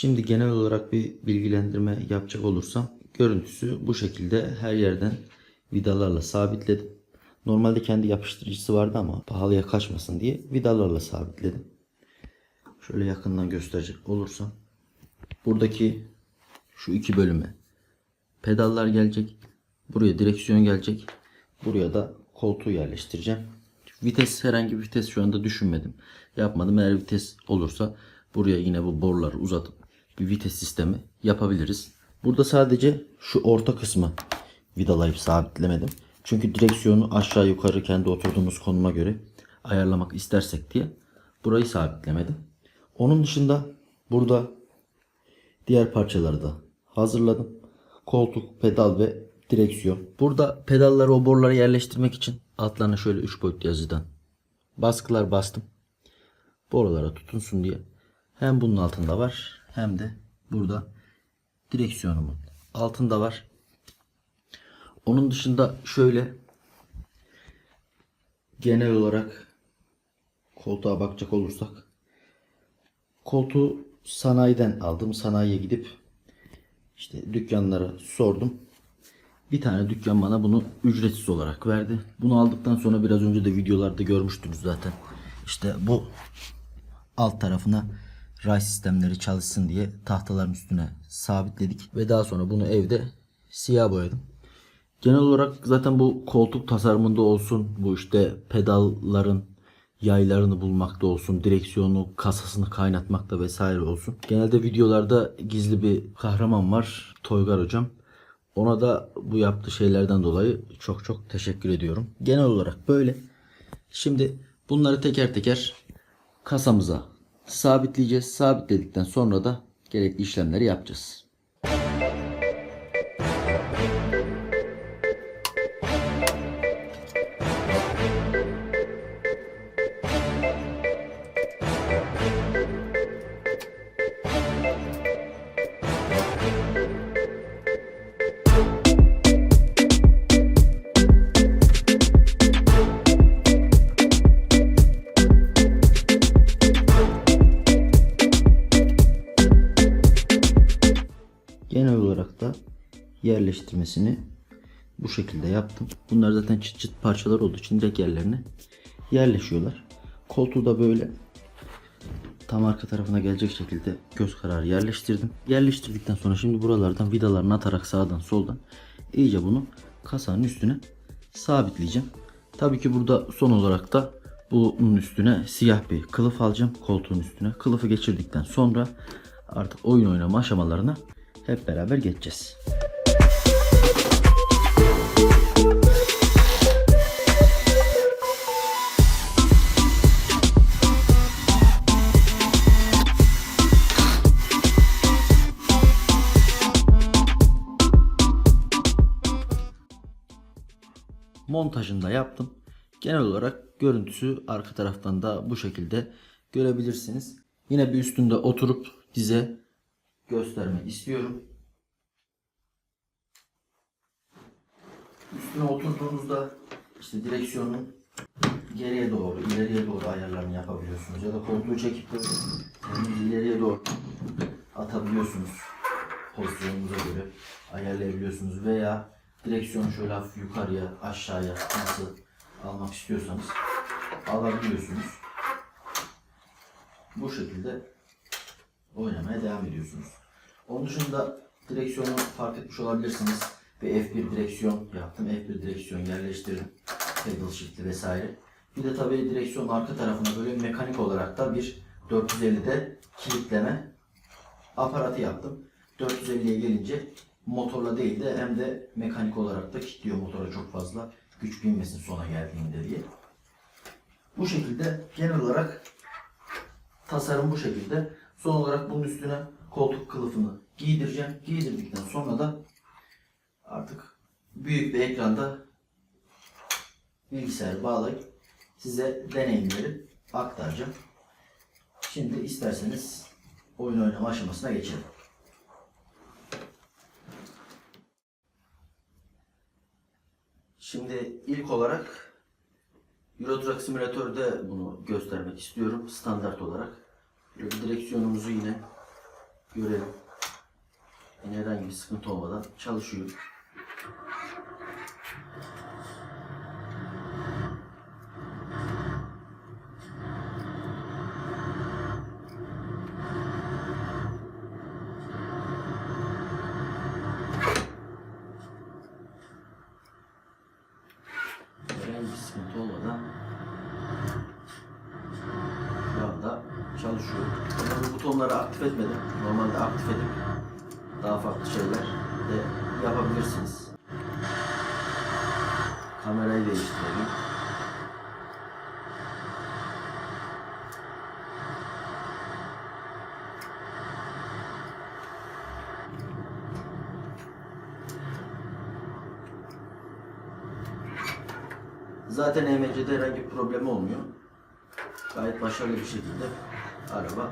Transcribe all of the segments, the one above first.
Şimdi genel olarak bir bilgilendirme yapacak olursam görüntüsü bu şekilde her yerden vidalarla sabitledim. Normalde kendi yapıştırıcısı vardı ama pahalıya kaçmasın diye vidalarla sabitledim. Şöyle yakından gösterecek olursam buradaki şu iki bölüme pedallar gelecek. Buraya direksiyon gelecek. Buraya da koltuğu yerleştireceğim. Vites herhangi bir vites şu anda düşünmedim. Yapmadım. Eğer vites olursa buraya yine bu boruları uzatıp bir vites sistemi yapabiliriz. Burada sadece şu orta kısmı vidalayıp sabitlemedim. Çünkü direksiyonu aşağı yukarı kendi oturduğumuz konuma göre ayarlamak istersek diye burayı sabitlemedim. Onun dışında burada diğer parçaları da hazırladım. Koltuk, pedal ve direksiyon. Burada pedalları o borulara yerleştirmek için altlarına şöyle 3 boyutlu yazıdan baskılar bastım. Borulara tutunsun diye. Hem bunun altında var hem de burada direksiyonumun altında var. Onun dışında şöyle genel olarak koltuğa bakacak olursak koltuğu sanayiden aldım. Sanayiye gidip işte dükkanlara sordum. Bir tane dükkan bana bunu ücretsiz olarak verdi. Bunu aldıktan sonra biraz önce de videolarda görmüştünüz zaten. İşte bu alt tarafına ray sistemleri çalışsın diye tahtaların üstüne sabitledik. Ve daha sonra bunu evde siyah boyadım. Genel olarak zaten bu koltuk tasarımında olsun, bu işte pedalların yaylarını bulmakta olsun, direksiyonu, kasasını kaynatmakta vesaire olsun. Genelde videolarda gizli bir kahraman var, Toygar hocam. Ona da bu yaptığı şeylerden dolayı çok çok teşekkür ediyorum. Genel olarak böyle. Şimdi bunları teker teker kasamıza sabitleyeceğiz. Sabitledikten sonra da gerekli işlemleri yapacağız. Genel olarak da yerleştirmesini bu şekilde yaptım. Bunlar zaten çıt çıt parçalar olduğu için direkt yerlerine yerleşiyorlar. Koltuğu da böyle tam arka tarafına gelecek şekilde göz kararı yerleştirdim. Yerleştirdikten sonra şimdi buralardan vidalarını atarak sağdan soldan iyice bunu kasanın üstüne sabitleyeceğim. Tabii ki burada son olarak da bunun üstüne siyah bir kılıf alacağım koltuğun üstüne. Kılıfı geçirdikten sonra artık oyun oynama aşamalarına hep beraber geçeceğiz. montajını da yaptım. Genel olarak görüntüsü arka taraftan da bu şekilde görebilirsiniz. Yine bir üstünde oturup dize göstermek istiyorum. Üstüne oturduğunuzda işte direksiyonun geriye doğru, ileriye doğru ayarlarını yapabiliyorsunuz. Ya da koltuğu çekip böyle ileriye doğru atabiliyorsunuz. Pozisyonunuza göre ayarlayabiliyorsunuz. Veya direksiyonu şöyle hafif yukarıya, aşağıya nasıl almak istiyorsanız alabiliyorsunuz. Bu şekilde oynamaya devam ediyorsunuz. Onun dışında direksiyonu fark etmiş olabilirsiniz. Bir F1 direksiyon yaptım. F1 direksiyon yerleştirdim. Pedal shift'i vesaire. Bir de tabii direksiyonun arka tarafına böyle mekanik olarak da bir 450'de kilitleme aparatı yaptım. 450'ye gelince motorla değil de hem de mekanik olarak da kilitliyor motora çok fazla güç binmesin sona geldiğinde diye. Bu şekilde genel olarak tasarım bu şekilde. Son olarak bunun üstüne koltuk kılıfını giydireceğim. Giydirdikten sonra da artık büyük bir ekranda bilgisayarı bağlayıp size deneyimleri aktaracağım. Şimdi isterseniz oyun oynama aşamasına geçelim. Şimdi ilk olarak Euro Truck Simulator'da bunu göstermek istiyorum standart olarak. Direksiyonumuzu yine görelim. Yine herhangi bir sıkıntı olmadan çalışıyor. herhangi bir sıkıntı olmadan şu anda çalışıyor. Ben bu butonları aktif etmedim. Normalde aktif edip daha farklı şeyler de yapabilirsiniz. Kamerayı değiştirelim. Zaten EMC'de herhangi bir problem olmuyor. Gayet başarılı bir şekilde araba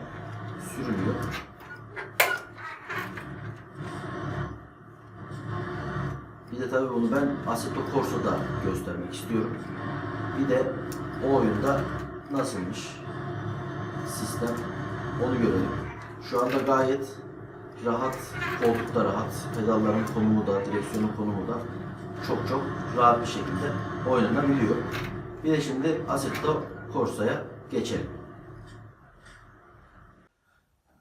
sürülüyor. Bir de tabii bunu ben Assetto Corsa'da göstermek istiyorum. Bir de o oyunda nasılmış sistem onu görelim. Şu anda gayet rahat, koltukta rahat, pedalların konumu da, direksiyonun konumu da çok çok rahat bir şekilde oynanabiliyor. Bir de şimdi Assetto Corsa'ya geçelim.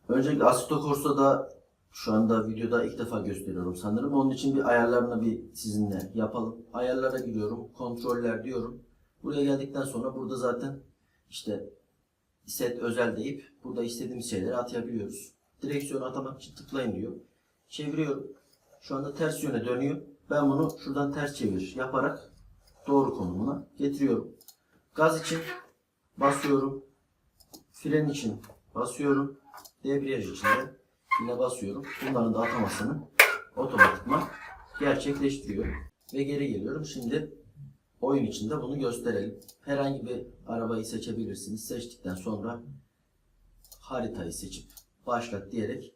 Öncelikle Assetto Corsa'da şu anda videoda ilk defa gösteriyorum sanırım. Onun için bir ayarlarını bir sizinle yapalım. Ayarlara giriyorum. Kontroller diyorum. Buraya geldikten sonra burada zaten işte set özel deyip burada istediğimiz şeyleri atayabiliyoruz. Direksiyonu atamak için tıklayın diyor. Çeviriyorum. Şu anda ters yöne dönüyor. Ben bunu şuradan ters çevir yaparak doğru konumuna getiriyorum. Gaz için basıyorum. Fren için basıyorum. Debriyaj için de yine basıyorum. Bunların da atamasını otomatikman gerçekleştiriyor. Ve geri geliyorum. Şimdi oyun içinde bunu gösterelim. Herhangi bir arabayı seçebilirsiniz. Seçtikten sonra haritayı seçip başlat diyerek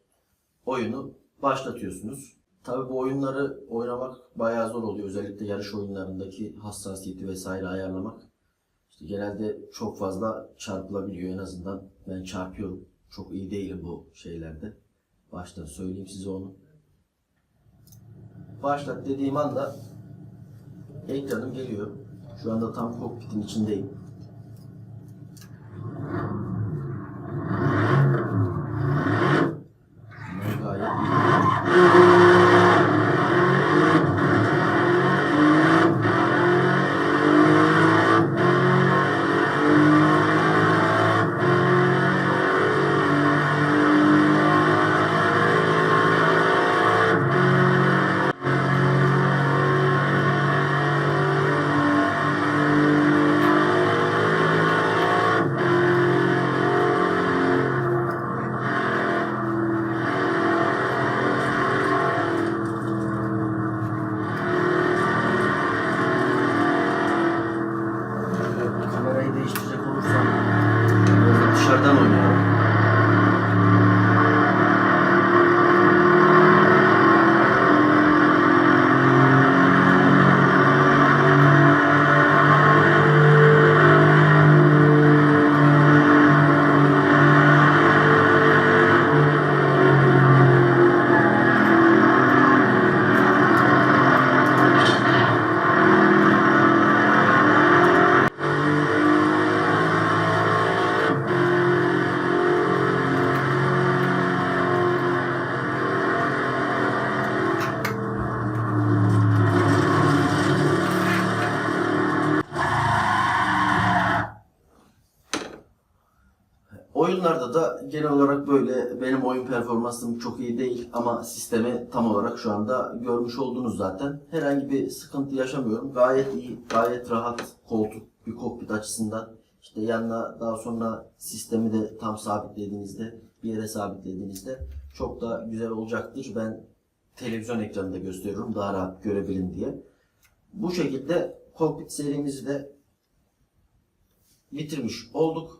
oyunu başlatıyorsunuz. Tabii bu oyunları oynamak bayağı zor oluyor. Özellikle yarış oyunlarındaki hassasiyeti vesaire ayarlamak. İşte genelde çok fazla çarpılabiliyor. En azından ben çarpıyorum. Çok iyi değilim bu şeylerde. Baştan söyleyeyim size onu. Başlat dediğim anda ekranım geliyor. Şu anda tam kokpitin içindeyim. Oyunlarda da genel olarak böyle benim oyun performansım çok iyi değil ama sistemi tam olarak şu anda görmüş oldunuz zaten. Herhangi bir sıkıntı yaşamıyorum. Gayet iyi, gayet rahat koltuk bir kokpit açısından. İşte yanına daha sonra sistemi de tam sabitlediğinizde, bir yere sabitlediğinizde çok da güzel olacaktır. Ben televizyon ekranında gösteriyorum daha rahat görebilin diye. Bu şekilde kokpit serimizi de bitirmiş olduk.